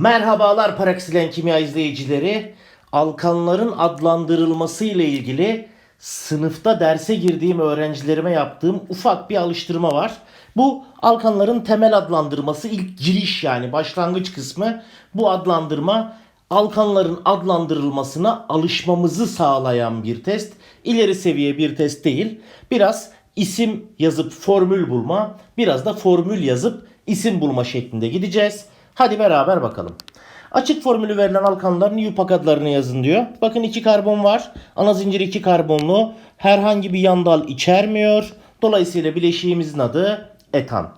Merhabalar Paraksilen Kimya izleyicileri. Alkanların adlandırılması ile ilgili sınıfta derse girdiğim öğrencilerime yaptığım ufak bir alıştırma var. Bu alkanların temel adlandırması ilk giriş yani başlangıç kısmı. Bu adlandırma alkanların adlandırılmasına alışmamızı sağlayan bir test. İleri seviye bir test değil. Biraz isim yazıp formül bulma, biraz da formül yazıp isim bulma şeklinde gideceğiz. Hadi beraber bakalım. Açık formülü verilen alkanların yupak adlarını yazın diyor. Bakın iki karbon var. Ana zincir iki karbonlu. Herhangi bir yan dal içermiyor. Dolayısıyla bileşiğimizin adı etan.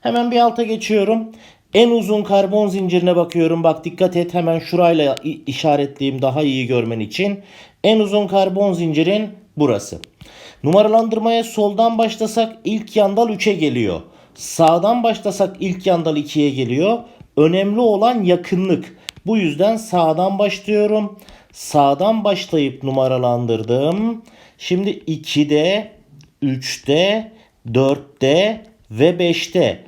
Hemen bir alta geçiyorum. En uzun karbon zincirine bakıyorum. Bak dikkat et hemen şurayla işaretleyeyim daha iyi görmen için. En uzun karbon zincirin burası. Numaralandırmaya soldan başlasak ilk yandal 3'e geliyor. Sağdan başlasak ilk yandal 2'ye geliyor. Önemli olan yakınlık. Bu yüzden sağdan başlıyorum. Sağdan başlayıp numaralandırdım. Şimdi 2'de, 3'te, 4'te ve 5'te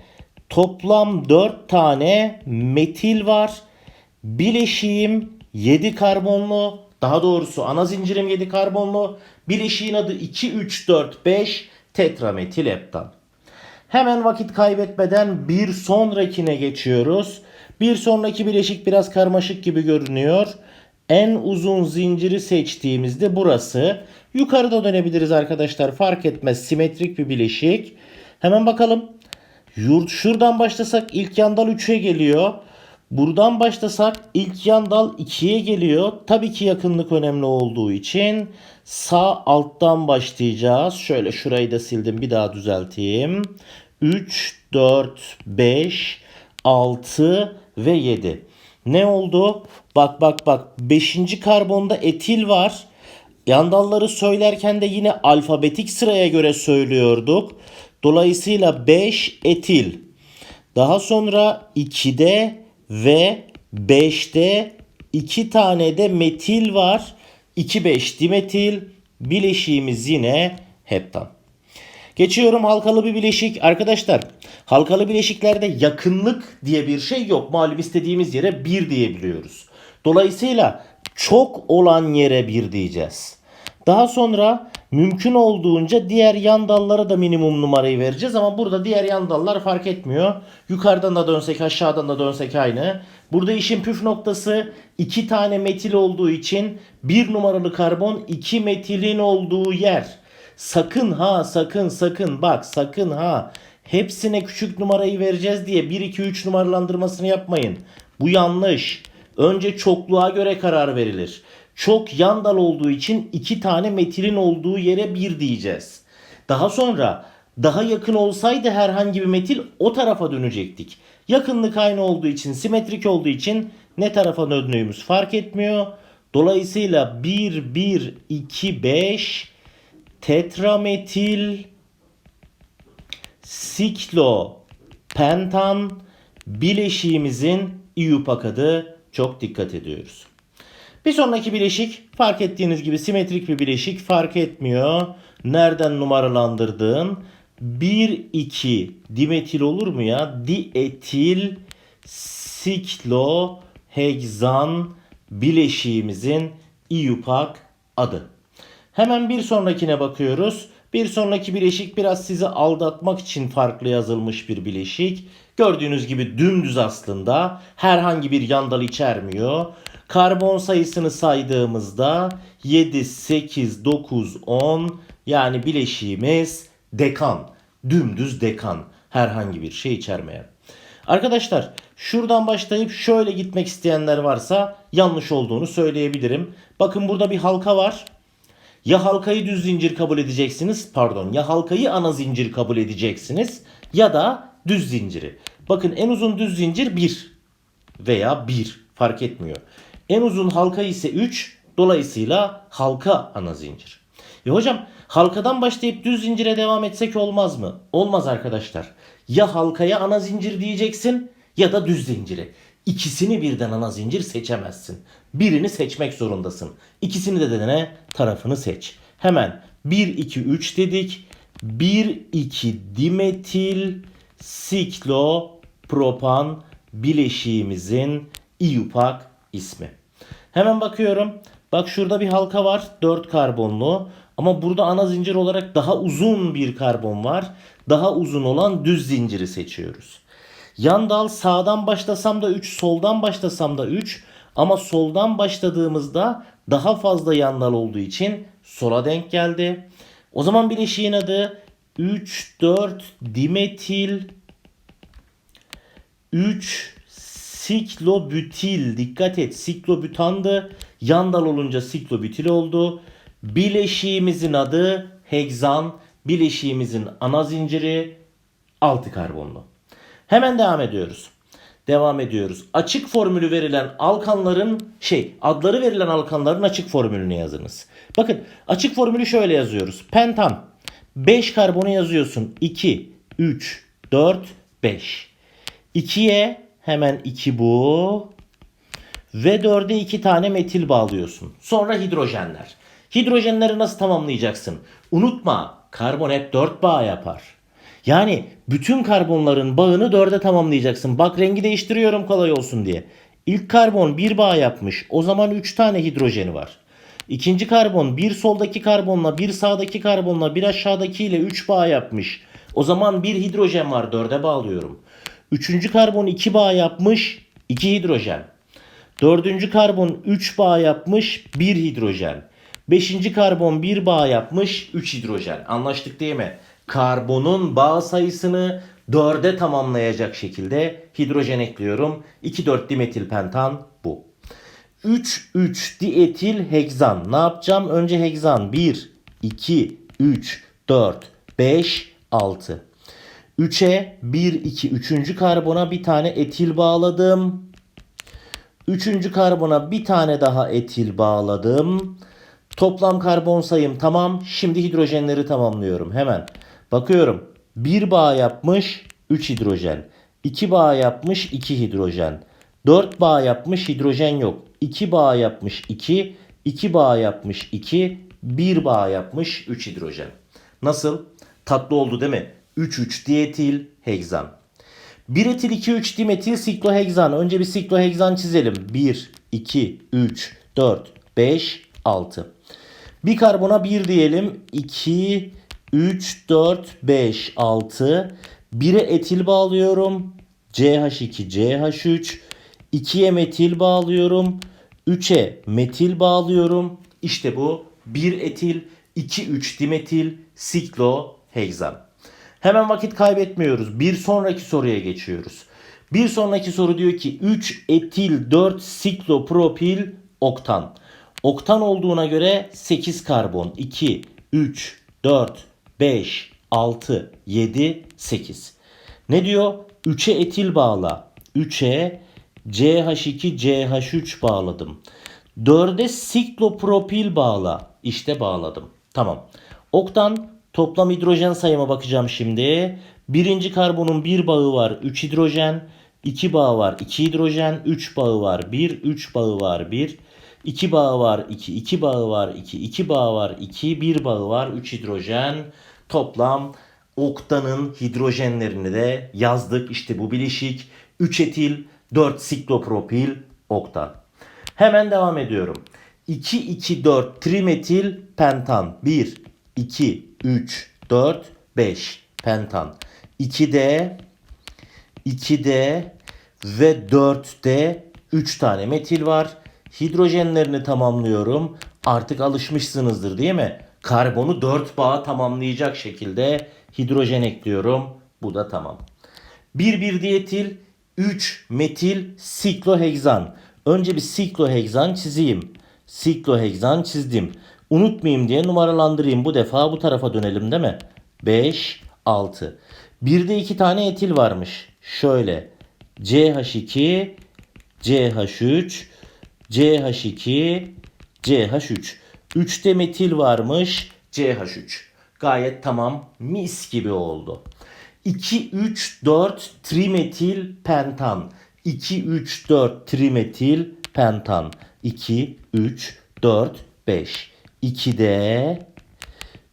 toplam 4 tane metil var. Bileşiğim 7 karbonlu. Daha doğrusu ana zincirim 7 karbonlu. Bileşiğin adı 2, 3, 4, 5 tetrametil heptan. Hemen vakit kaybetmeden bir sonrakine geçiyoruz. Bir sonraki bileşik biraz karmaşık gibi görünüyor. En uzun zinciri seçtiğimizde burası. Yukarıda dönebiliriz arkadaşlar fark etmez simetrik bir bileşik. Hemen bakalım. Yurt şuradan başlasak ilk yandal 3'e geliyor. Buradan başlasak ilk yandal 2'ye geliyor. Tabii ki yakınlık önemli olduğu için sağ alttan başlayacağız. Şöyle şurayı da sildim bir daha düzelteyim. 3, 4, 5, 6 ve 7. Ne oldu? Bak bak bak 5. karbonda etil var. Yandalları söylerken de yine alfabetik sıraya göre söylüyorduk. Dolayısıyla 5 etil. Daha sonra 2'de ve 5'te 2 tane de metil var. 2,5 dimetil. Bileşiğimiz yine heptan. Geçiyorum halkalı bir bileşik. Arkadaşlar halkalı bileşiklerde yakınlık diye bir şey yok. Malum istediğimiz yere 1 diyebiliyoruz. Dolayısıyla çok olan yere 1 diyeceğiz. Daha sonra mümkün olduğunca diğer yan dallara da minimum numarayı vereceğiz ama burada diğer yan dallar fark etmiyor. Yukarıdan da dönsek aşağıdan da dönsek aynı. Burada işin püf noktası iki tane metil olduğu için bir numaralı karbon iki metilin olduğu yer. Sakın ha sakın sakın bak sakın ha hepsine küçük numarayı vereceğiz diye 1 2 3 numaralandırmasını yapmayın. Bu yanlış. Önce çokluğa göre karar verilir. Çok yan dal olduğu için iki tane metilin olduğu yere 1 diyeceğiz. Daha sonra daha yakın olsaydı herhangi bir metil o tarafa dönecektik. Yakınlık aynı olduğu için, simetrik olduğu için ne tarafa döndüğümüz fark etmiyor. Dolayısıyla 1 1 2 5 tetrametil siklopentan bileşiğimizin IUPAC adı çok dikkat ediyoruz. Bir sonraki bileşik fark ettiğiniz gibi simetrik bir bileşik fark etmiyor. Nereden numaralandırdığın 1 2 dimetil olur mu ya? Dietil sikloheksan bileşiğimizin IUPAC adı. Hemen bir sonrakine bakıyoruz. Bir sonraki bileşik biraz sizi aldatmak için farklı yazılmış bir bileşik. Gördüğünüz gibi dümdüz aslında. Herhangi bir yandal içermiyor. Karbon sayısını saydığımızda 7, 8, 9, 10 yani bileşiğimiz dekan. Dümdüz dekan. Herhangi bir şey içermeyen. Arkadaşlar şuradan başlayıp şöyle gitmek isteyenler varsa yanlış olduğunu söyleyebilirim. Bakın burada bir halka var. Ya halkayı düz zincir kabul edeceksiniz, pardon, ya halkayı ana zincir kabul edeceksiniz ya da düz zinciri. Bakın en uzun düz zincir 1 veya 1 fark etmiyor. En uzun halka ise 3, dolayısıyla halka ana zincir. E hocam halkadan başlayıp düz zincire devam etsek olmaz mı? Olmaz arkadaşlar. Ya halkaya ana zincir diyeceksin ya da düz zincire. İkisini birden ana zincir seçemezsin. Birini seçmek zorundasın. İkisini de dene tarafını seç. Hemen 1 2 3 dedik. 1 2 dimetil siklopropan bileşiğimizin IUPAC ismi. Hemen bakıyorum. Bak şurada bir halka var 4 karbonlu ama burada ana zincir olarak daha uzun bir karbon var. Daha uzun olan düz zinciri seçiyoruz. Yan dal sağdan başlasam da 3, soldan başlasam da 3 ama soldan başladığımızda daha fazla yan dal olduğu için sola denk geldi. O zaman bileşiğin adı 3 4 dimetil 3 siklobutil dikkat et siklobutandı yan dal olunca siklobutil oldu. Bileşiğimizin adı hegzan bileşiğimizin ana zinciri 6 karbonlu. Hemen devam ediyoruz. Devam ediyoruz. Açık formülü verilen alkanların şey adları verilen alkanların açık formülünü yazınız. Bakın açık formülü şöyle yazıyoruz. Pentan 5 karbonu yazıyorsun. 2, 3, 4, 5. 2'ye hemen 2 bu. Ve 4'e 2 tane metil bağlıyorsun. Sonra hidrojenler. Hidrojenleri nasıl tamamlayacaksın? Unutma karbon hep 4 bağ yapar. Yani bütün karbonların bağını 4'e tamamlayacaksın. Bak rengi değiştiriyorum kolay olsun diye. İlk karbon 1 bağ yapmış. O zaman 3 tane hidrojeni var. İkinci karbon bir soldaki karbonla bir sağdaki karbonla bir aşağıdaki ile 3 bağ yapmış. O zaman bir hidrojen var 4'e bağlıyorum. Üçüncü karbon 2 bağ yapmış 2 hidrojen. Dördüncü karbon 3 bağ yapmış 1 hidrojen. Beşinci karbon 1 bağ yapmış 3 hidrojen. Anlaştık değil mi? Karbonun bağ sayısını 4'e tamamlayacak şekilde hidrojen ekliyorum. 2,4 dimetil pentan bu. 3,3 dietil hegzan. Ne yapacağım? Önce hegzan 1, 2, 3, 4, 5, 6. 3'e 1, 2, 3. karbona bir tane etil bağladım. Üçüncü karbona bir tane daha etil bağladım. Toplam karbon sayım tamam. Şimdi hidrojenleri tamamlıyorum hemen. Bakıyorum. Bir bağ yapmış 3 hidrojen. 2 bağ yapmış 2 hidrojen. 4 bağ yapmış hidrojen yok. 2 bağ yapmış 2. 2 bağ yapmış 2. 1 bağ yapmış 3 hidrojen. Nasıl? Tatlı oldu değil mi? 3-3 dietil hegzan. 1 etil 2 3 dimetil siklohegzan. Önce bir siklohegzan çizelim. 1 2 3 4 5 6. Bir karbona 1 diyelim. 2 3 4 5 6. 1'e etil bağlıyorum. CH2 CH3. 2'ye metil bağlıyorum. 3'e metil bağlıyorum. İşte bu 1 etil 2 3 dimetil siklohegzan. Hemen vakit kaybetmiyoruz. Bir sonraki soruya geçiyoruz. Bir sonraki soru diyor ki 3 etil 4 siklopropil oktan. Oktan olduğuna göre 8 karbon 2 3 4 5 6 7 8. Ne diyor? 3'e etil bağla. 3'e CH2 CH3 bağladım. 4'e siklopropil bağla. İşte bağladım. Tamam. Oktan Toplam hidrojen sayıma bakacağım şimdi. Birinci karbonun bir bağı var 3 hidrojen. 2 bağı var 2 hidrojen. 3 bağı var 1. 3 bağı var 1. 2 bağı var 2. 2 bağı var 2. 2 bağı var 2. 1 bağı var 3 hidrojen. Toplam oktanın hidrojenlerini de yazdık. İşte bu bileşik 3 etil 4 siklopropil oktan. Hemen devam ediyorum. 2 2 4 trimetil pentan 1 2 3, 4, 5 pentan. 2D, 2D ve 4D 3 tane metil var. Hidrojenlerini tamamlıyorum. Artık alışmışsınızdır değil mi? Karbonu 4 bağ tamamlayacak şekilde hidrojen ekliyorum. Bu da tamam. 1,1 diyetil 3 metil siklohegzan. Önce bir siklohegzan çizeyim. Siklohegzan çizdim. Unutmayayım diye numaralandırayım. Bu defa bu tarafa dönelim değil mi? 5, 6. Bir de iki tane etil varmış. Şöyle. CH2, CH3, CH2, CH3. 3 de metil varmış. CH3. Gayet tamam. Mis gibi oldu. 2, 3, 4 trimetil pentan. 2, 3, 4 trimetil pentan. 2, 3, 4, 5. 2'de,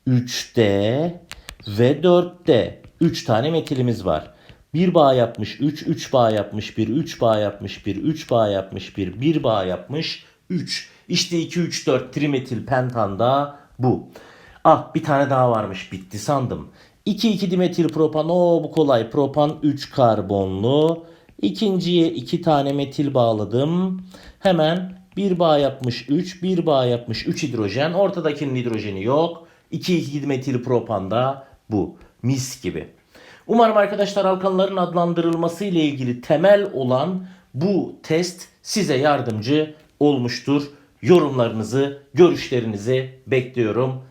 3'de ve 4'te 3 tane metilimiz var. 1 bağ yapmış 3, 3 bağ yapmış 1, 3 bağ yapmış 1, 3 bağ yapmış 1, 1 bağ yapmış 3. İşte 2, 3, 4 trimetil pentanda bu. Ah bir tane daha varmış bitti sandım. 2, 2 dimetil propan o bu kolay propan 3 karbonlu. İkinciye 2 tane metil bağladım. Hemen 1 bağ yapmış 3, 1 bağ yapmış 3 hidrojen. Ortadakinin hidrojeni yok. 2, 2 metil propan da bu. Mis gibi. Umarım arkadaşlar alkanların adlandırılması ile ilgili temel olan bu test size yardımcı olmuştur. Yorumlarınızı, görüşlerinizi bekliyorum.